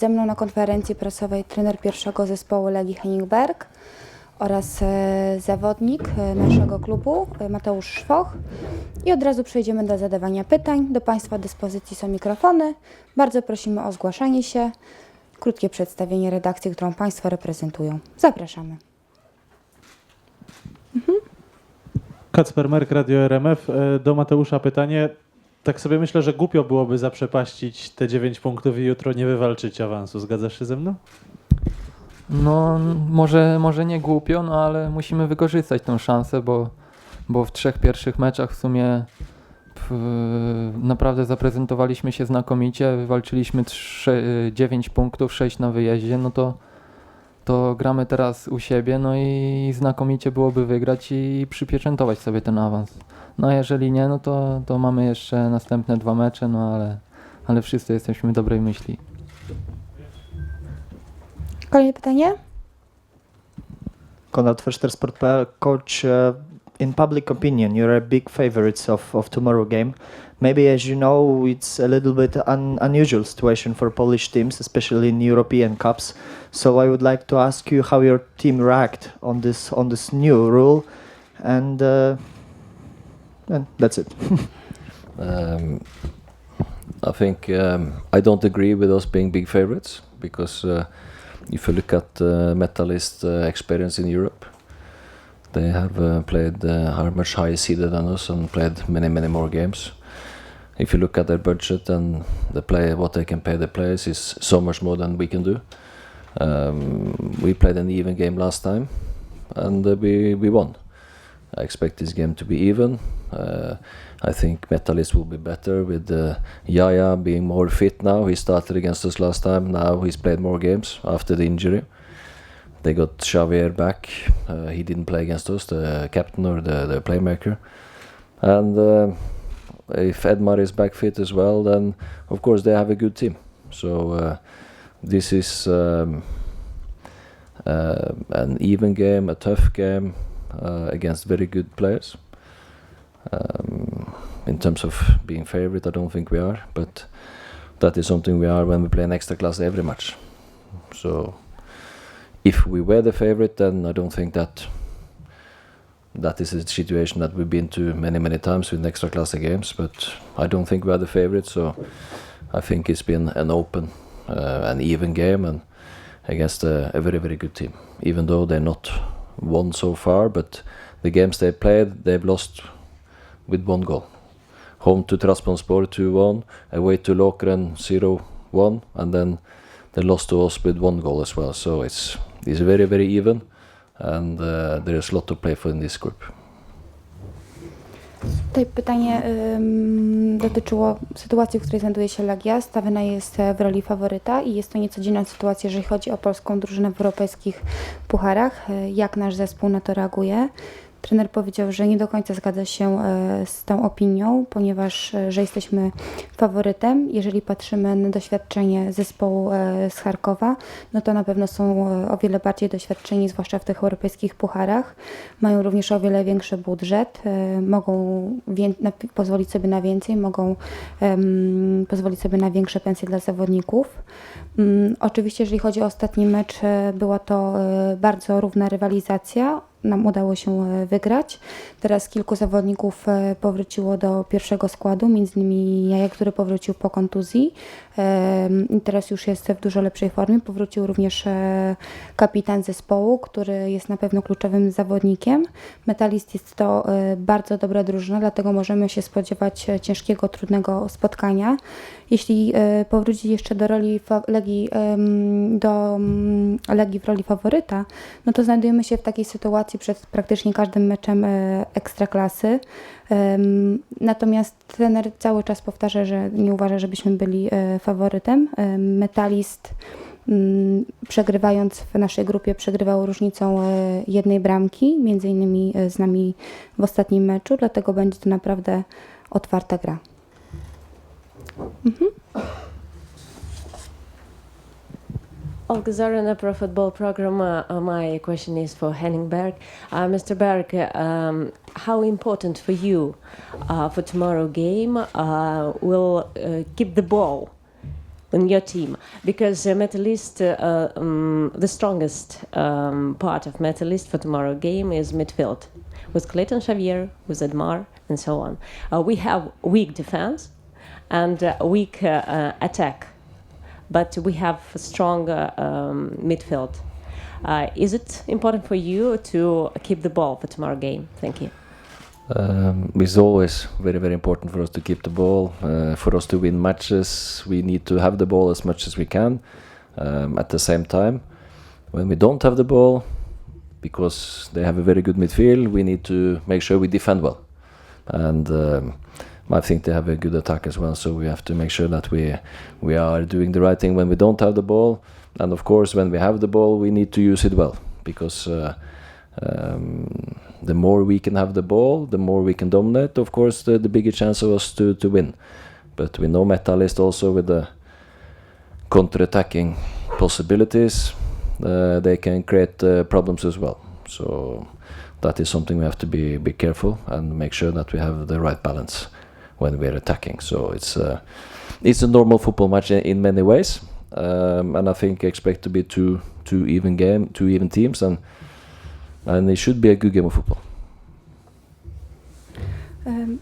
Ze mną na konferencji prasowej trener pierwszego zespołu Legii Henningberg oraz e, zawodnik e, naszego klubu e, Mateusz Szwoch. I od razu przejdziemy do zadawania pytań. Do Państwa dyspozycji są mikrofony. Bardzo prosimy o zgłaszanie się. Krótkie przedstawienie redakcji, którą Państwo reprezentują. Zapraszamy. Kacper Merk, Radio RMF. Do Mateusza pytanie. Tak sobie myślę, że głupio byłoby zaprzepaścić te 9 punktów i jutro nie wywalczyć awansu. Zgadzasz się ze mną? No, może, może nie głupio, no ale musimy wykorzystać tę szansę, bo, bo w trzech pierwszych meczach w sumie naprawdę zaprezentowaliśmy się znakomicie, wywalczyliśmy 9 punktów, 6 na wyjeździe, no to, to gramy teraz u siebie, no i znakomicie byłoby wygrać i przypieczętować sobie ten awans. No a jeżeli nie, no to, to mamy jeszcze następne dwa mecze, no ale, ale wszyscy jesteśmy dobrej myśli. Kolejne pytanie? Konrad Förster, Sport.pl. Coach, uh, in public opinion, you're a big favorites of, of tomorrow game. Maybe, as you know, it's a little bit un- unusual situation for Polish teams, especially in European cups. So I would like to ask you how your team react on this on this new rule, and, uh, and that's it. Um, I think um, I don't agree with us being big favorites because uh, if you look at uh, Metalist uh, experience in Europe, they have uh, played uh, are much higher seeded than us and played many many more games. If you look at their budget and the play, what they can pay the players is so much more than we can do. Um, we played an even game last time, and uh, we we won. I expect this game to be even. Uh, I think Metalist will be better with uh, Yaya being more fit now. He started against us last time. Now he's played more games after the injury. They got Xavier back. Uh, he didn't play against us, the captain or the, the playmaker. And uh, if Edmar is back fit as well, then of course they have a good team. So uh, this is um, uh, an even game, a tough game uh, against very good players. Um, in terms of being favorite, I don't think we are, but that is something we are when we play an extra class every match. So if we were the favorite, then I don't think that that is a situation that we've been to many many times with extra class games. But I don't think we are the favorite, so I think it's been an open, uh, an even game, and against a, a very very good team. Even though they're not won so far, but the games they played, they've lost with one goal. Home to Trabzonspor 2-1, away to Lokeren 0-1, and then they lost to us with one goal as well. So it's it's very very even, and uh, there is a lot to play for in this group. Tutaj pytanie ym, dotyczyło sytuacji, w której znajduje się Legia. Stawiana jest e, w roli faworyta i jest to niecodzienna sytuacja, jeżeli chodzi o polską drużynę w europejskich pucharach. E, Jak nasz zespół na to reaguje? Trener powiedział, że nie do końca zgadza się e, z tą opinią, ponieważ e, że jesteśmy faworytem. Jeżeli patrzymy na doświadczenie zespołu e, z Charkowa, no to na pewno są o wiele bardziej doświadczeni, zwłaszcza w tych europejskich pucharach. Mają również o wiele większy budżet, mogą pozwolić sobie na więcej, mogą em, pozwolić sobie na większe pensje dla zawodników. Mm, oczywiście, jeżeli chodzi o ostatni mecz, była to bardzo równa rywalizacja. Nam udało się e, wygrać. Teraz kilku zawodników e, powróciło do pierwszego składu, między innymi Jaja, który powrócił po kontuzji. Teraz już jest w dużo lepszej formie. Powrócił również e, kapitan zespołu, który jest na pewno kluczowym zawodnikiem. Metalist jest to bardzo dobra drużyna, dlatego możemy się spodziewać ciężkiego, trudnego spotkania. Jeśli e, powrócić jeszcze do roli Legii, do mm, Legii w roli faworyta, no to znajdujemy się w takiej sytuacji przed praktycznie każdym meczem e, ekstraklasy. Natomiast trener cały czas powtarza, że nie uważa, żebyśmy byli e, faworytem. Em, Metalist mm, przegrywając w naszej grupie przegrywał różnicą jednej bramki, między innymi z nami w ostatnim meczu, dlatego będzie to naprawdę otwarta gra. Olga Zorina Pro Football Program. Uh, uh, my question is for Henning Berg. Uh, Mr. Berg, um, how important for you uh, for tomorrow game uh, will uh, keep the ball in your team because Metalist, um, the strongest um, part of Metalist for tomorrow game is midfield with Clayton Xavier, with Edmar, and so on. We have weak defense and uh, weak uh, uh, attack, but we have a strong um, midfield. Is it important for you to keep the ball for tomorrow game? Thank you. Um, it's always very, very important for us to keep the ball. Uh, for us to win matches, we need to have the ball as much as we can. Um, at the same time, when we don't have the ball, because they have a very good midfield, we need to make sure we defend well. And um, I think they have a good attack as well. So we have to make sure that we we are doing the right thing when we don't have the ball. And of course, when we have the ball, we need to use it well because. Uh, um, the more we can have the ball, the more we can dominate. Of course, the, the bigger chance of us to, to win. But we know Metalist also with the counter-attacking possibilities. Uh, they can create uh, problems as well. So that is something we have to be be careful and make sure that we have the right balance when we're attacking. So it's uh, it's a normal football match in, many ways, um, and I think expect to be two two even game, two even teams, and and it should be a good game of football. Ym,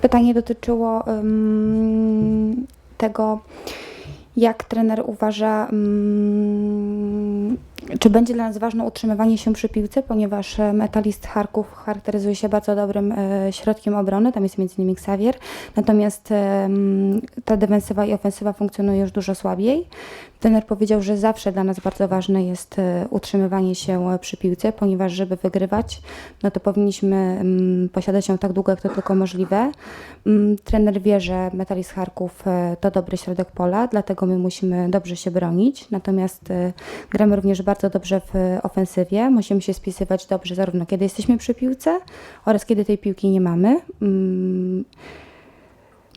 Pytanie dotyczyło ym, tego, jak trener uważa, ym, czy będzie dla nas ważne utrzymywanie się przy piłce, ponieważ e, metalist Charków charakteryzuje się bardzo dobrym e, środkiem obrony, tam jest m.in. Xavier, natomiast ta defensywa i ofensywa funkcjonują już dużo słabiej. Trener powiedział, że zawsze dla nas bardzo ważne jest e, utrzymywanie się przy piłce, ponieważ żeby wygrywać, no to powinniśmy posiadać ją tak długo, jak to tylko możliwe. Mm, Trener wie, że Metalist Charków to dobry środek pola, dlatego my musimy dobrze się bronić. Natomiast gramy również bardzo dobrze w e, ofensywie. Musimy się spisywać dobrze zarówno kiedy jesteśmy przy piłce oraz kiedy tej piłki nie mamy. Mm,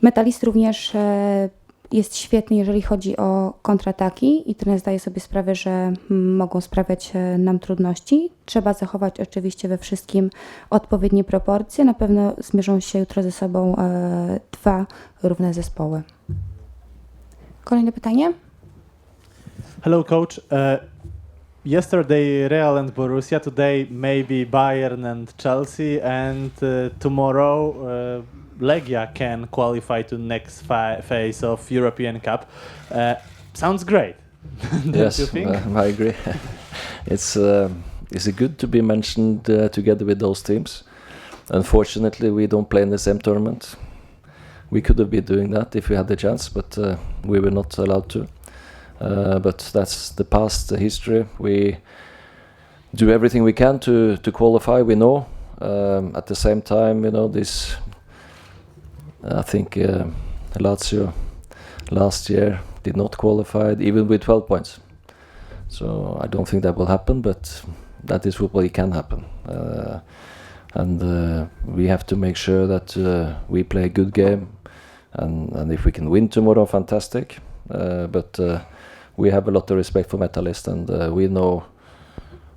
Metalist również e, jest świetny, jeżeli chodzi o kontrataki i trener zdaje sobie sprawę, że mm, mogą sprawiać e, nam trudności. Trzeba zachować oczywiście we wszystkim odpowiednie proporcje. Na pewno zmierzą się jutro ze sobą dwa równe zespoły. Kolejne pytanie? Hello, coach. Uh, yesterday, Real and Borussia. Today, maybe Bayern and Chelsea. And uh, tomorrow, uh, Legia can qualify to next phase of European Cup. Uh, sounds great. Don't yes, you think? uh, I agree. it's um it's good to be mentioned uh, together with those teams. Unfortunately, we don't play in the same tournament. We could have been doing that if we had the chance, but uh, we were not allowed to. Uh, but that's the past, the history. We do everything we can to to qualify. We know. Um, at the same time, you know this. I think uh, Lazio last year did not qualify even with 12 points. So I don't think that will happen, but that is. It can happen, uh, and uh, we have to make sure that uh, we play a good game, and and if we can win tomorrow, fantastic. Uh, but we have a lot of respect for Metalist, and uh, we know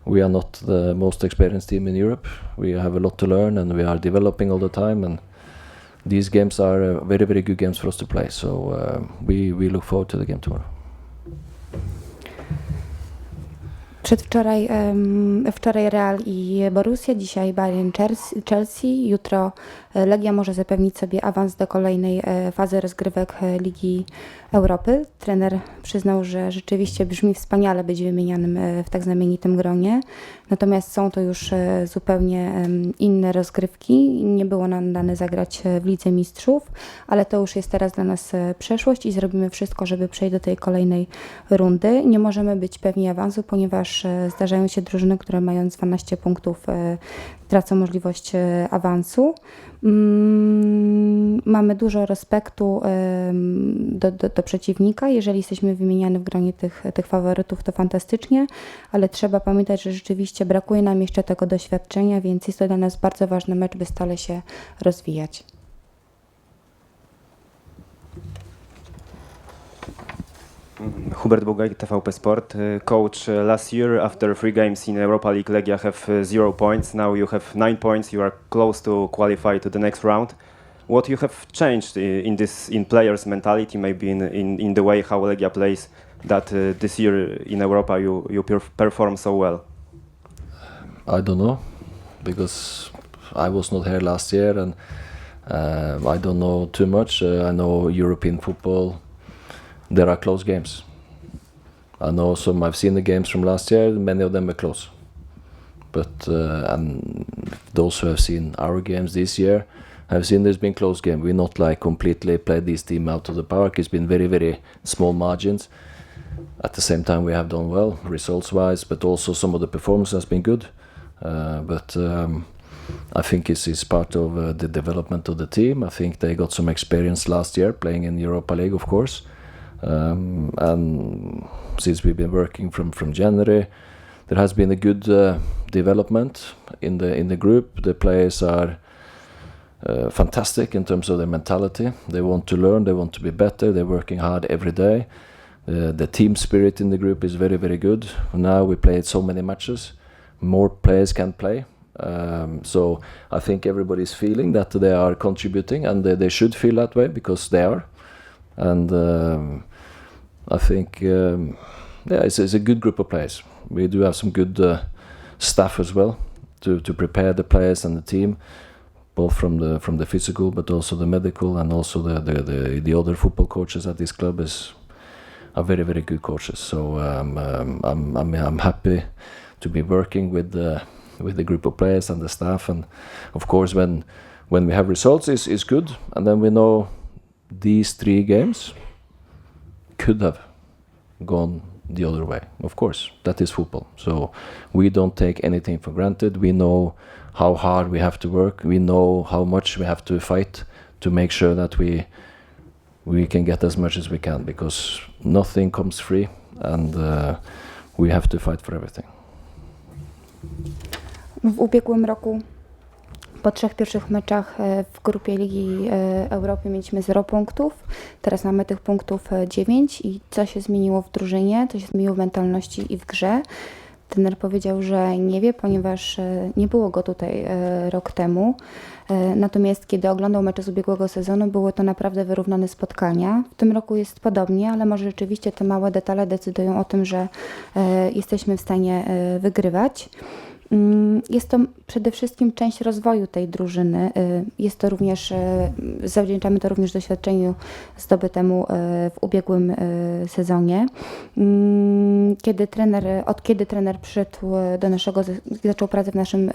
we are not the most experienced team in Europe. We have a lot to learn, and we are developing all the time. And these games are uh, very, very good games for us to play. So uh, we we look forward to the game tomorrow. Przedwczoraj em, wczoraj Real i Borussia, dzisiaj Bayern Chelsea- jutro e, Legia może zapewnić sobie awans do kolejnej e, fazy rozgrywek e, Ligi Europy. Trener przyznał, że rzeczywiście brzmi wspaniale być wymienianym w tak znamienitym gronie, natomiast są to już zupełnie inne rozgrywki. Nie było nam dane zagrać w Lidze Mistrzów, ale to już jest teraz dla nas przeszłość i zrobimy wszystko, żeby przejść do tej kolejnej rundy. Nie możemy być pewni awansu, ponieważ e, zdarzają się drużyny, które mając 12 punktów e, tracą możliwość e, awansu. Mm, Mamy dużo respektu do, do, do przeciwnika. Jeżeli jesteśmy wymieniani w gronie tych, tych faworytów, to fantastycznie, ale trzeba pamiętać, że rzeczywiście brakuje nam jeszcze tego doświadczenia, więc jest to dla nas bardzo ważny mecz, by stale się rozwijać. Hubert Bogaj, TVP Sport. Uh, Coach, uh, last year after three games in Europa League, Legia have uh, zero points. Now you have nine points. You are close to qualify to the next round. what you have changed i- in this in players' mentality, maybe in in, in the way how Legia plays, that uh, this year in Europa you you perf- perform so well. I don't know because I was not here last year and um, I don't know too much. Uh, I know European football. There are close games. I know some. I've seen the games from last year. Many of them were close. But uh, and those who have seen our games this year have seen there's been close game. We're not like completely played this team out of the park. It's been very very small margins. At the same time, we have done well results wise, but also some of the performance has been good. Uh, but um, I think it's, it's part of uh, the development of the team. I think they got some experience last year playing in Europa League, of course. Um, and since we've been working from, from January, there has been a good uh, development in the in the group. The players are uh, fantastic in terms of their mentality. They want to learn. They want to be better. They're working hard every day. Uh, the team spirit in the group is very very good. Now we played so many matches more players can play. Um, so I think everybody is feeling that they are contributing, and they, they should feel that way because they are. And um, I think, um, yeah, it's, it's a good group of players. We do have some good uh, staff as well to, to prepare the players and the team, both from the from the physical, but also the medical, and also the the, the, the other football coaches at this club is are very very good coaches. So um, um, I'm, I'm I'm happy to be working with the with the group of players and the staff and of course when when we have results is is good and then we know these three games could have gone the other way. Of course that is football. So we don't take anything for granted. We know how hard we have to work. We know how much we have to fight to make sure that we we can get as much as we can because nothing comes free and uh, we have to fight for everything. W ubiegłym roku po trzech pierwszych meczach e, w grupie Ligi e, Europy mieliśmy 0 punktów. Teraz mamy tych punktów 9 i co się zmieniło w drużynie, co się zmieniło w mentalności i w grze. Trener powiedział, że nie wie, ponieważ e, nie było go tutaj e, rok temu. E, Natomiast kiedy oglądał mecze z ubiegłego sezonu, były to naprawdę wyrównane spotkania. W tym roku jest podobnie, ale może rzeczywiście te małe detale decydują o tym, że e, jesteśmy w stanie e, wygrywać. Mm, Jest to przede wszystkim część rozwoju tej drużyny. Y, Jest to również, y, zawdzięczamy to również doświadczeniu zdobytemu y, w ubiegłym sezonie. Mm, Kiedy trener, od kiedy trener przyszedł do naszego, zaczął pracę w naszym,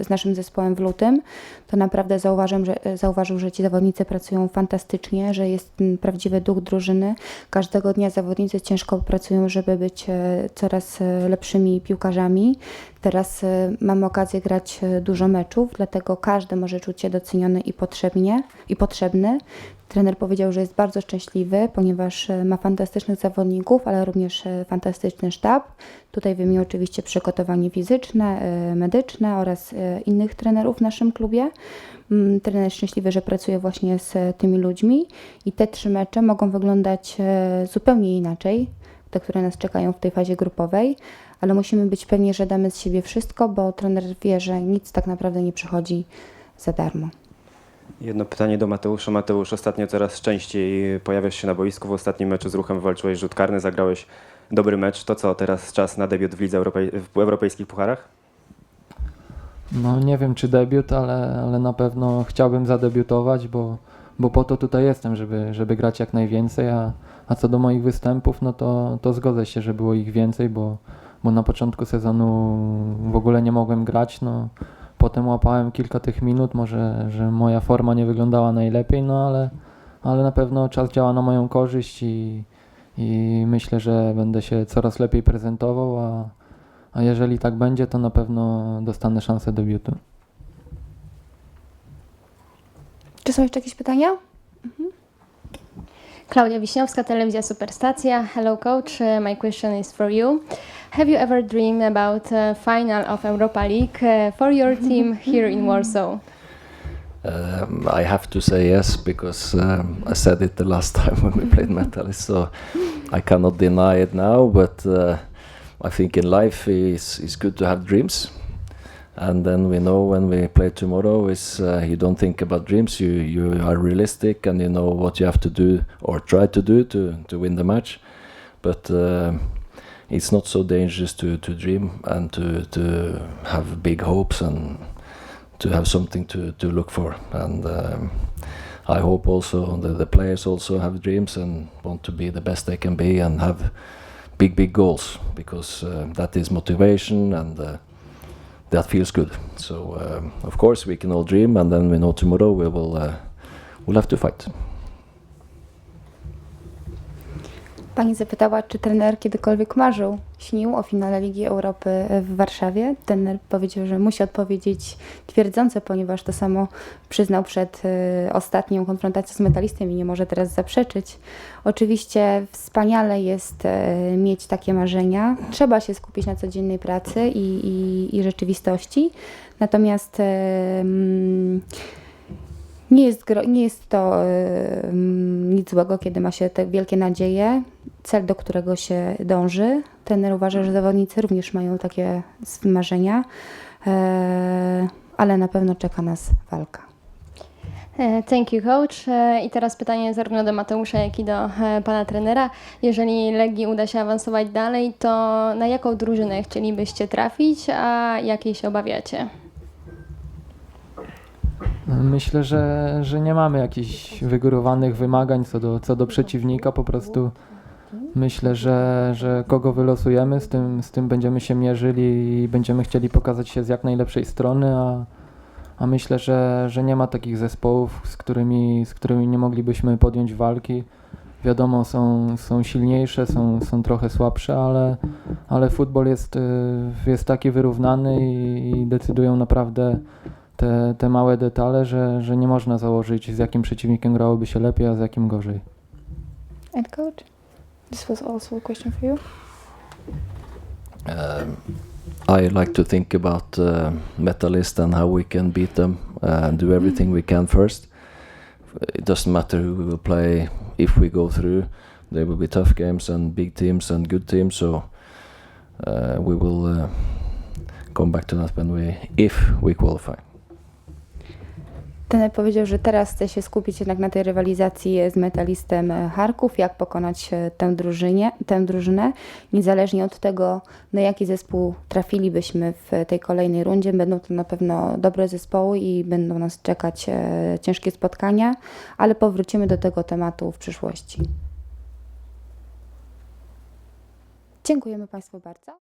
z naszym zespołem w lutym, to naprawdę zauważyłem, że, zauważył, że ci zawodnicy pracują fantastycznie, że jest prawdziwy duch drużyny. Każdego dnia zawodnicy ciężko pracują, żeby być coraz lepszymi piłkarzami. Teraz mamy okazję grać e, dużo meczów, dlatego każdy może czuć się doceniony i, potrzebnie, i potrzebny. Trener powiedział, że jest bardzo szczęśliwy, ponieważ e, ma fantastycznych zawodników, ale również fantastyczny sztab. Tutaj wymienił oczywiście przygotowanie fizyczne, medyczne oraz innych trenerów w naszym klubie. Mm, Trener jest szczęśliwy, że pracuje właśnie z tymi ludźmi i te trzy mecze mogą wyglądać zupełnie inaczej, te, które nas czekają w tej fazie grupowej, ale musimy być pewni, że damy z siebie wszystko, bo trener wie, że nic tak naprawdę nie przychodzi za darmo. Jedno pytanie do Mateusza. Mateusz, ostatnio coraz częściej pojawiasz się na boisku. W ostatnim meczu z ruchem wywalczyłeś rzut karny, zagrałeś dobry mecz. To co, teraz czas na debiut w lidze Europej- w europejskich pucharach? No nie wiem czy debiut, ale, ale na pewno chciałbym zadebiutować, bo, bo po to tutaj jestem, żeby, żeby grać jak najwięcej, a, a co do moich występów, no to, to zgodzę się, że było ich więcej, bo, bo na początku sezonu w ogóle nie mogłem grać, no potem łapałem kilka tych minut, może że moja forma nie wyglądała najlepiej, no ale, ale na pewno czas działa na moją korzyść i, i myślę, że będę się coraz lepiej prezentował, a, a jeżeli tak będzie, to na pewno dostanę szansę debiutu. Czy są jeszcze jakieś pytania? Klaudia Wiśniowska, Telewizja Superstacja. Hello coach, my question is for you. Have you ever dreamed about uh, final of Europa League uh, for your team here in Warsaw? Um, I have to say yes because um, I said it the last time when we played Metalist, so I cannot deny it now. But uh, I think in life it's, it's good to have dreams, and then we know when we play tomorrow is uh, you don't think about dreams. You you are realistic and you know what you have to do or try to do to to win the match. But uh, it's not so dangerous to to dream and to to have big hopes and to have something to to look for. And um, I hope also the, the players also have dreams and want to be the best they can be and have big big goals because uh, that is motivation and uh, that feels good. So um, of course we can all dream, and then we know tomorrow we will uh, we'll have to fight. Pani zapytała, czy trener kiedykolwiek marzył, śnił o finale Ligi Europy w Warszawie. Trener powiedział, że musi odpowiedzieć twierdząco, ponieważ to samo przyznał przed y, ostatnią konfrontacją z metalistem i nie może teraz zaprzeczyć. Oczywiście wspaniale jest y, mieć takie marzenia. Trzeba się skupić na codziennej pracy i, i, i rzeczywistości. Natomiast y, mm, nie jest, nie jest to nic złego, kiedy ma się te wielkie nadzieje, cel, do którego się dąży. Trener uważa, że zawodnicy również mają takie marzenia, e, ale na pewno czeka nas walka. E, Thank you, coach. E, I teraz pytanie zarówno do Mateusza, jak i do pana trenera. Jeżeli Legii uda się awansować dalej, to na jaką drużynę chcielibyście trafić, a jakiej się obawiacie? Myślę, że, że nie mamy jakichś wygórowanych wymagań co do, co do przeciwnika. Po prostu myślę, że, że kogo wylosujemy, z tym, z tym będziemy się mierzyli i będziemy chcieli pokazać się z jak najlepszej strony, a, a myślę, że, że nie ma takich zespołów, z którymi, z którymi nie moglibyśmy podjąć walki. Wiadomo, są, są silniejsze, są, są trochę słabsze, ale, ale futbol jest, y, jest taki wyrównany i, i decydują naprawdę te, te małe detale, że, że nie można założyć, z jakim przeciwnikiem grałoby się lepiej, a z jakim gorzej. And coach, this was also a question for you. Um, I like to think about uh, Metalist and how we can beat them and do everything we can first. It doesn't matter who we will play if we go through. There will be tough games and big teams and good teams, so uh, we will uh, come back to that when we, if we qualify. Powiedział, że teraz chce się skupić jednak na tej rywalizacji z metalistem Charków, jak pokonać e, tę, drużynie, tę drużynę, niezależnie od tego, na jaki zespół trafilibyśmy w tej kolejnej rundzie. Będą to na pewno dobre zespoły i będą nas czekać e, ciężkie spotkania, ale powrócimy do tego tematu w przyszłości. Dziękujemy Państwu bardzo.